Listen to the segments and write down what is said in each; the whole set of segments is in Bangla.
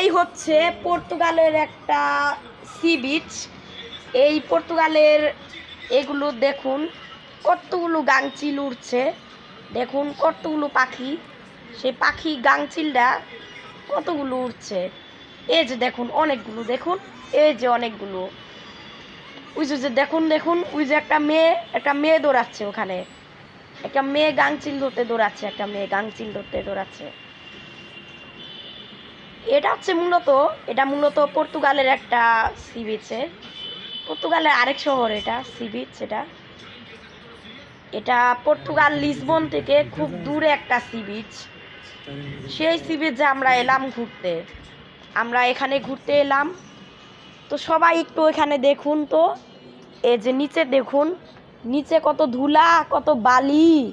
এই হচ্ছে পর্তুগালের একটা সি বিচ এই পর্তুগালের এগুলো দেখুন, কতগুলো গাংচিল উড়ছে। দেখুন, কতগুলো পাখি। সেই পাখি গাংচিলটা কতগুলো উড়ছে। এই যে দেখুন, অনেকগুলো দেখুন, এই যে অনেকগুলো। ওই যে দেখুন দেখুন, ওই যে একটা মেয়ে একটা মেয়ে দৌড়াচ্ছে ওখানে। একটা মেয়ে গাংচিল ধরতে দৌড়াচ্ছে, একটা মেয়ে গাংচিল ধরতে দৌড়াচ্ছে। এটা হচ্ছে মূলত, এটা মূলত পর্তুগালের একটা সি বিচে পর্তুগালের আরেক শহর এটা সি বিচ এটা। এটা পর্তুগাল লিসবন থেকে খুব দূরে একটা সি বিচ সেই সি বিচে আমরা এলাম ঘুরতে। আমরা এখানে ঘুরতে এলাম। তো সবাই একটু এখানে দেখুন তো, এই যে নিচে দেখুন, নিচে কত ধুলা, কত বালি।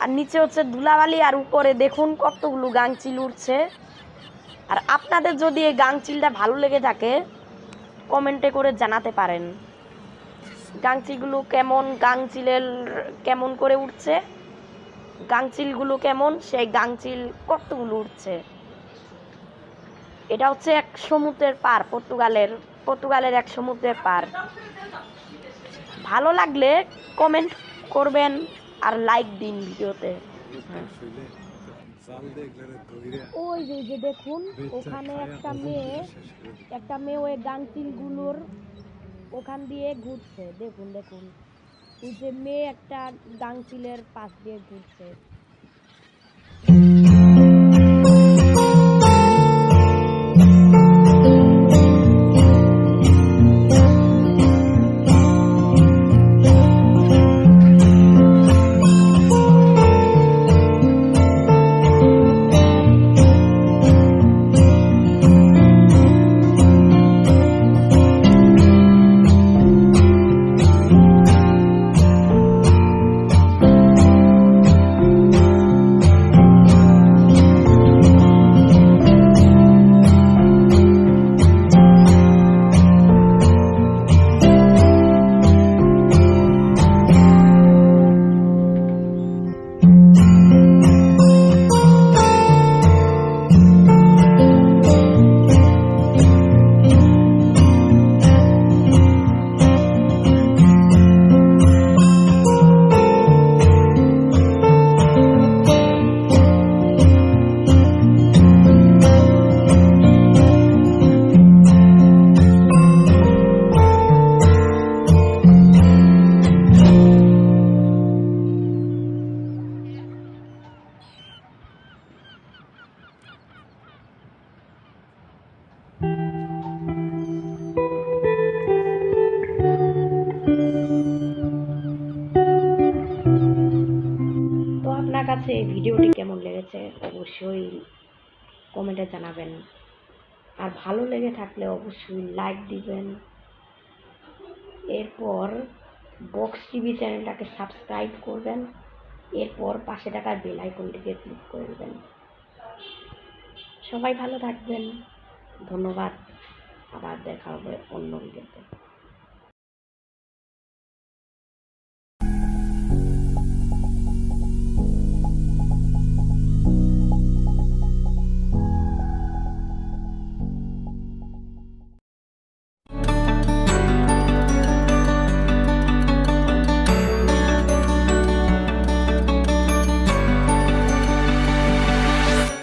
আর নিচে হচ্ছে ধুলাবালি, আর উপরে দেখুন কতগুলো গাংচিল উঠছে আর আপনাদের যদি এই গাংচিলটা ভালো লেগে থাকে, কমেন্টে করে জানাতে পারেন। গাংচিলগুলো কেমন, গাংচিলের কেমন করে উঠছে? গাংচিলগুলো কেমন? সেই গাংচিল কতগুলো উঠছে? এটা হচ্ছে এক সমুদ্রের পার পর্তুগালের পর্তুগালের এক সমুদ্রের পার ভালো লাগলে কমেন্ট করবেন আর লাইক দিন ভিডিওতে। ওই যে যে দেখুন, ওখানে একটা মেয়ে একটা মেয়ে ওই গাংচিলগুলোর ওখান দিয়ে ঘুরছে। দেখুন দেখুন। ওই যে মেয়ে একটা গাংচিলের পাশ দিয়ে ঘুরছে। কেমন লেগেছে, অবশ্যই কমেন্টে জানাবেন। আর ভালো লেগে থাকলে অবশ্যই লাইক দিবেন। এরপর বক্স টিভি চ্যানেলটাকে সাবস্ক্রাইব করবেন। এরপর পাশে থাকা বেল আইকনটিকে ক্লিক করে দেবেন। সবাই ভালো থাকবেন। ধন্যবাদ। আবার দেখা হবে অন্য ভিডিওতে